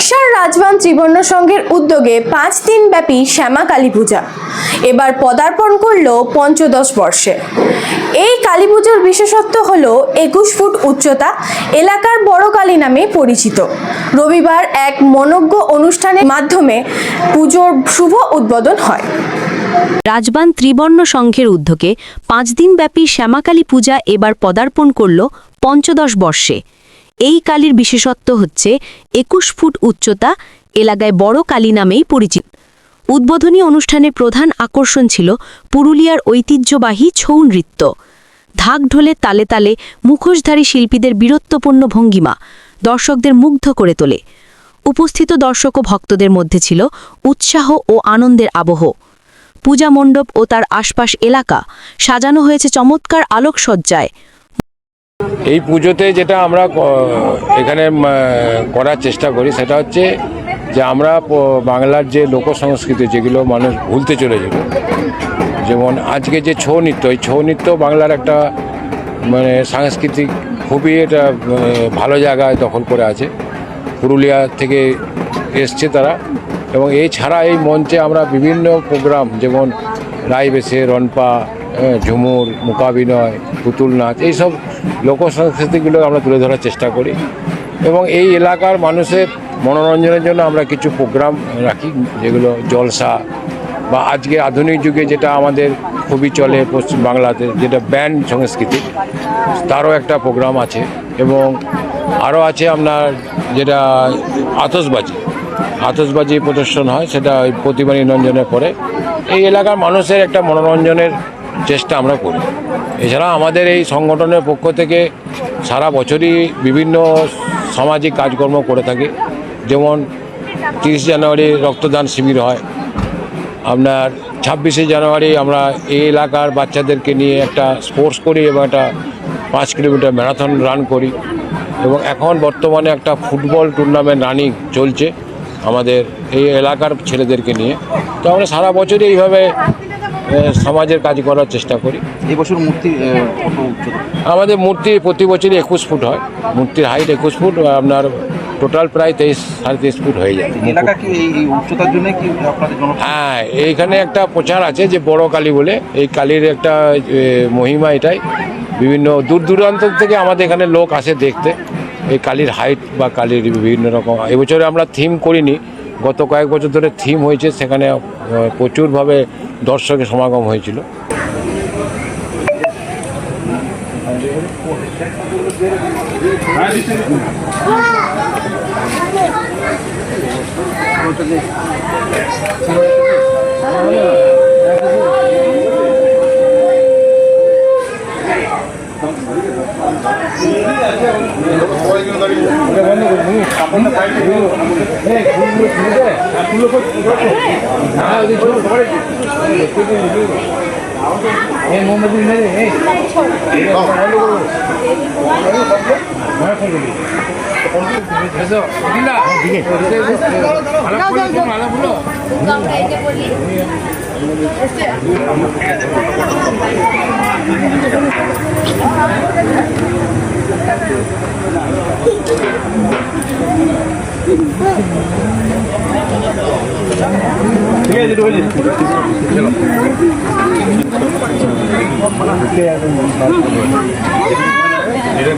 বাক্সার রাজবান ত্রিবর্ণ সংঘের উদ্যোগে পাঁচ দিন ব্যাপী শ্যামা কালী পূজা। এবার পদার্পণ করল পঞ্চদশ বর্ষে। এই কালী পুজোর বিশেষত্ব হল একুশ ফুট উচ্চতা, এলাকার বড় কালী নামে পরিচিত। রবিবার এক মনজ্ঞ অনুষ্ঠানের মাধ্যমে পুজোর শুভ উদ্বোধন হয়। রাজবান ত্রিবর্ণ সংঘের উদ্যোগে পাঁচ দিন দিনব্যাপী শ্যামাকালী পূজা এবার পদার্পণ করল পঞ্চদশ বর্ষে। এই কালীর বিশেষত্ব হচ্ছে একুশ ফুট উচ্চতা, এলাকায় বড় কালী নামেই পরিচিত। উদ্বোধনী অনুষ্ঠানের প্রধান আকর্ষণ ছিল পুরুলিয়ার ঐতিহ্যবাহী ছৌ নৃত্য। ঢাক ঢোলে তালে তালে মুখোশধারী শিল্পীদের বীরত্বপূর্ণ ভঙ্গিমা দর্শকদের মুগ্ধ করে তোলে। উপস্থিত দর্শক ও ভক্তদের মধ্যে ছিল উৎসাহ ও আনন্দের আবহ। পূজা মণ্ডপ ও তার আশপাশ এলাকা সাজানো হয়েছে চমৎকার আলোকসজ্জায়। এই পুজোতে যেটা আমরা এখানে করার চেষ্টা করি সেটা হচ্ছে যে আমরা বাংলার যে লোক সংস্কৃতি যেগুলো মানুষ ভুলতে চলেছিল যেমন আজকে যে ছৌ নৃত্য, এই ছৌ নৃত্য বাংলার একটা মানে সাংস্কৃতিক খুবই এটা ভালো জায়গায় দখল করে আছে। পুরুলিয়া থেকে এসছে তারা এবং এই ছাড়া এই মঞ্চে আমরা বিভিন্ন প্রোগ্রাম, যেমন রাইবেশে রনপা ঝুমুর, মোকাবিনয়, পুতুল নাচ, এইসব লোকসংস্কৃতিগুলো আমরা তুলে ধরার চেষ্টা করি। এবং এই এলাকার মানুষের মনোরঞ্জনের জন্য আমরা কিছু প্রোগ্রাম রাখি, যেগুলো জলসা বা আজকে আধুনিক যুগে যেটা আমাদের খুবই চলে পশ্চিম বাংলাতে, যেটা ব্যান্ড সংস্কৃতি, তারও একটা প্রোগ্রাম আছে। এবং আরও আছে আপনার যেটা আতসবাজি আতসবাজি প্রদর্শন হয়, সেটা ওই প্রতিমা নিরঞ্জনের পরে। এই এলাকার মানুষের একটা মনোরঞ্জনের চেষ্টা আমরা করি। এছাড়া আমাদের এই সংগঠনের পক্ষ থেকে সারা বছরই বিভিন্ন সামাজিক কাজকর্ম করে থাকি। যেমন তিরিশ জানুয়ারি রক্তদান শিবির হয়। আপনার ছাব্বিশে জানুয়ারি আমরা এই এলাকার বাচ্চাদেরকে নিয়ে একটা স্পোর্টস করি এবং একটা পাঁচ কিলোমিটার ম্যারাথন রান করি। এবং এখন বর্তমানে একটা ফুটবল টুর্নামেন্ট রানিং চলছে আমাদের এই এলাকার ছেলেদেরকে নিয়ে। তো আমরা সারা বছরই এইভাবে সমাজের কাজ করার চেষ্টা করি। এই বছর মূর্তি আমাদের মূর্তি প্রতি বছরই একুশ ফুট হয়। মূর্তির হাইট একুশ ফুট আপনার টোটাল প্রায় তেইশ সাড়ে তেইশ ফুট হয়ে যায়। হ্যাঁ এইখানে একটা প্রচার আছে যে বড় কালী বলে। এই কালীর একটা মহিমা এটাই। বিভিন্ন দূর দূরান্ত থেকে আমাদের এখানে লোক আসে দেখতে। এই কালীর হাইট বা কালীর বিভিন্ন রকম। এবছরে আমরা থিম করিনি। গত কয়েক বছর ধরে থিম হয়েছে সেখানে প্রচুরভাবে দর্শকের সমাগম হয়েছিল Thank you. 네, 불로 주는데, 아, 불로 꺼주고. 아, 이제 좀 버려야지. 예, 못 먹으면 돼. 예. 어, 말로. 그래서, 빌라. 이게. 알아 불러, 좀 알아 불러. 됐어요. ঠিক আছে রোজ চলো এটা